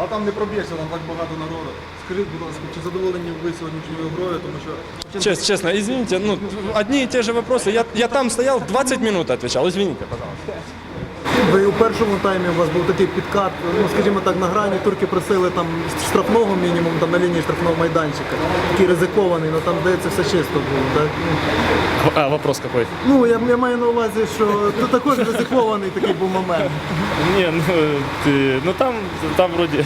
А там не проб'єшся, там так багато народу. Скажіть, будь ласка, чи задоволені ви сьогоднішньою грою, тому що Честно, честно, извините, ну, одни и те же вопросы. Я, я там стоял, 20 минут отвечал, извините, пожалуйста. Ви у першому таймі у вас був такий підкат, ну скажімо так, на грані турки просили там штрафного мінімум там на лінії штрафного майданчика. Такий ризикований, ну там здається все чисто було. Так? А вопрос какой? Ну я, я маю на увазі, що це також ризикований такий був момент. Не, ну, ты, ну там, там вроде...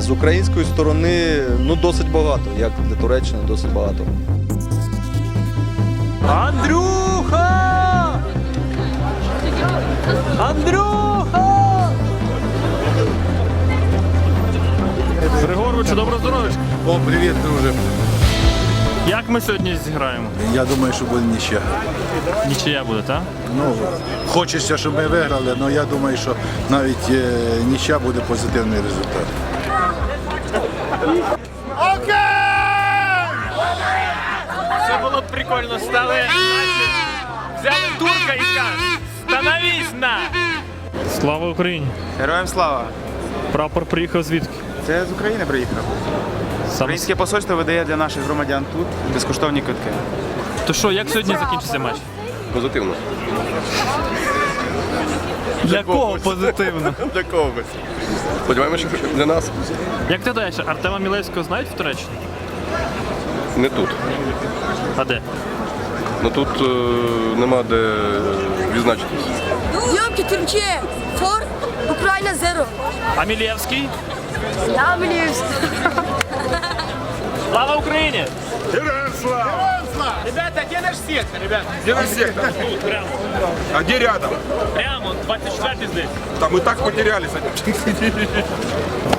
З української сторони ну досить багато, як для Туреччини, досить багато. Андрюха! Андрюха! Григоровичу, добро здоров'я. О, привіт, друже. Як ми сьогодні зіграємо? Я думаю, що буде нічия. Нічия буде, так? Ну, хочеться, щоб ми виграли, але я думаю, що навіть е, нічия буде позитивний результат. Це було б прикольно. Стали, взяли турка і кажуть, становись на! Слава Україні! Героям слава! Прапор приїхав звідки? Це з України приїхав. Українське посольство видає для наших громадян тут безкоштовні квитки. То що, як сьогодні закінчиться матч? Позитивно. Для кого позитивно? Для кого? Сподіваємося, що для нас Як ти даєш, Артема Мілевського знають в Туреччині? Не тут. А де? Ну тут е, нема де відзначитись. Diyorum ki Türkiye for Ukrayna zero. А Мілєвський? Ya biliyorsun. Слава Україні! А где рядом? Прямо, 24 здесь. Там мы так потерялись.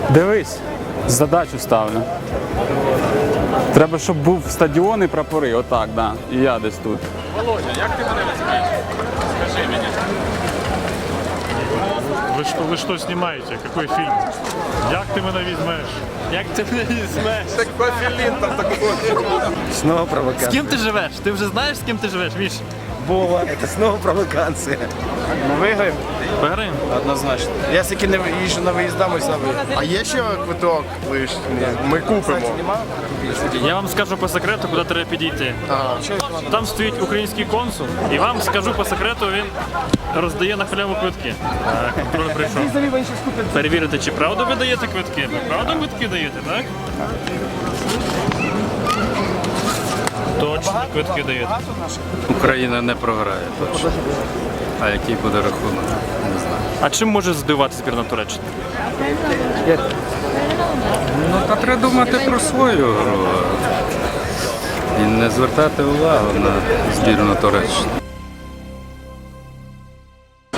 Дивись, задачу ставлю. Треба, щоб був стадіон і прапори, отак, да. І я десь тут. Ви що, ви що знімаєте? Який фільм? Як ти мене візьмеш? Як ти мене візьмеш? Так вафелин там такой. Снова З ким ти живеш? Ти вже знаєш, з ким ти живеш, Міш? Вова, це знову провокація. Ми виграємо Виграємо? однозначно. Я тільки не їжджу на виїздами саме. А є ще квиток лиш? Ми купимо. Я вам скажу по секрету, куди треба підійти. Ага. Там стоїть український консул, і вам скажу по секрету, він роздає на халяву квитки. Контроль прийшов. Перевірити, чи правда ви даєте квитки. Ви правда квитки даєте, так? Точно квитки даєте. Україна не програє точно. А який буде рахунок? Не знаю. А чим може здивувати збірна Туреччини? Ну, та треба думати про свою гру. І не звертати увагу на збірну Туреччину.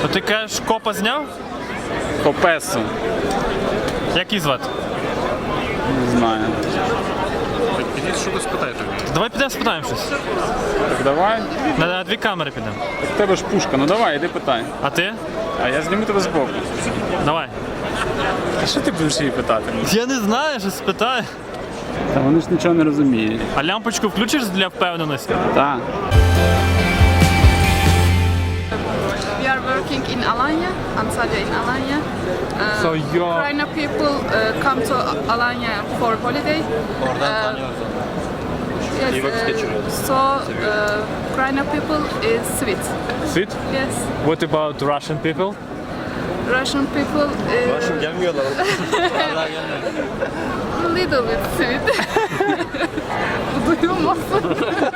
То ти кажеш, копа зняв? Копесу, Як її звати? не знаю. Ідіть що спитайте. Давай підемо спитаємо щось. Так давай. На, на дві камери підемо. Так в тебе ж пушка, ну давай, іди питай. А ти? А я зніму тебе збоку. Давай. А що ти будеш її питати? Я не знаю, що спитаю. Та вони ж нічого не розуміють. А лямпочку включиш для впевненості? Так. Working in Alanya, Antalya in Alanya. Uh, So you're- Ukraine people uh, come to Alanya for holiday. Uh, yes, uh, so uh, Ukraine people is sweet. Sweet? Yes, What about Russian people? Russian people is Russian Gelmiyorlar. little bit sweet. Duyulmasın.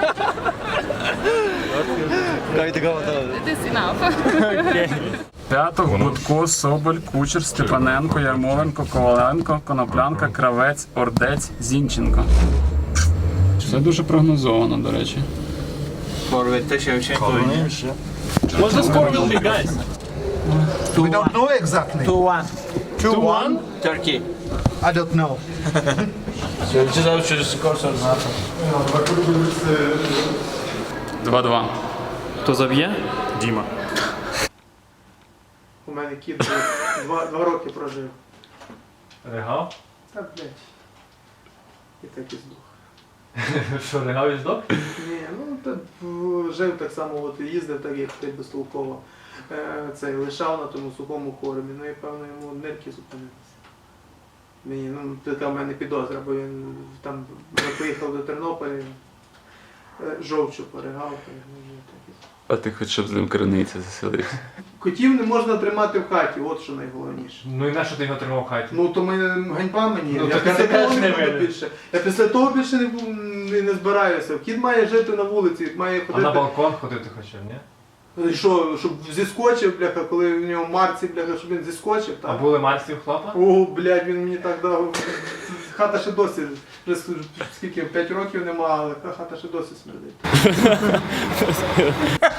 It is enough. П'яток, Будко, Соболь, Кучер, Степаненко, Ярмоленко, Коваленко, Коноплянка, Кравець, Ордець, Зінченко. Все дуже прогнозовано, до речі. The score will be, guys? We don't know exactly. 2-1. 2-1? Turkey. I don't know. Два-два. Хто заб'є? Діма. У мене кіт два, два роки прожив. Регал. Та, блядь. І так і здох. Що, ригав і здох? Ні, ну та жив так само, от і їздив так, як ти безтолково. Е, Цей лишав на тому сухому кормі, ну і певно йому нирки зупинилися. Мені, ну, така в мене підозра, бо він там ми поїхав до Тернополя, е, жовчу поригав, то, ну, і так і А ти хоч щоб з ним криниця заселився. Котів не можна тримати в хаті, от що найголовніше. Ну і на що ти його тримав в хаті? Ну то ми ганьба мені. Ну, я так після ти теж того не не буду винен. більше. Я після того більше не, бу- не, не збираюся. Кіт має жити на вулиці, має А на балкон ходити хоча б, ні? І Що, щоб зіскочив, бляха, коли в нього марці, бляха, щоб він зіскочив, А так? були марці у хлопа? О, блядь, він мені так дав. Хата ще досі, вже скільки, 5 років нема, але хата ще досі смердить.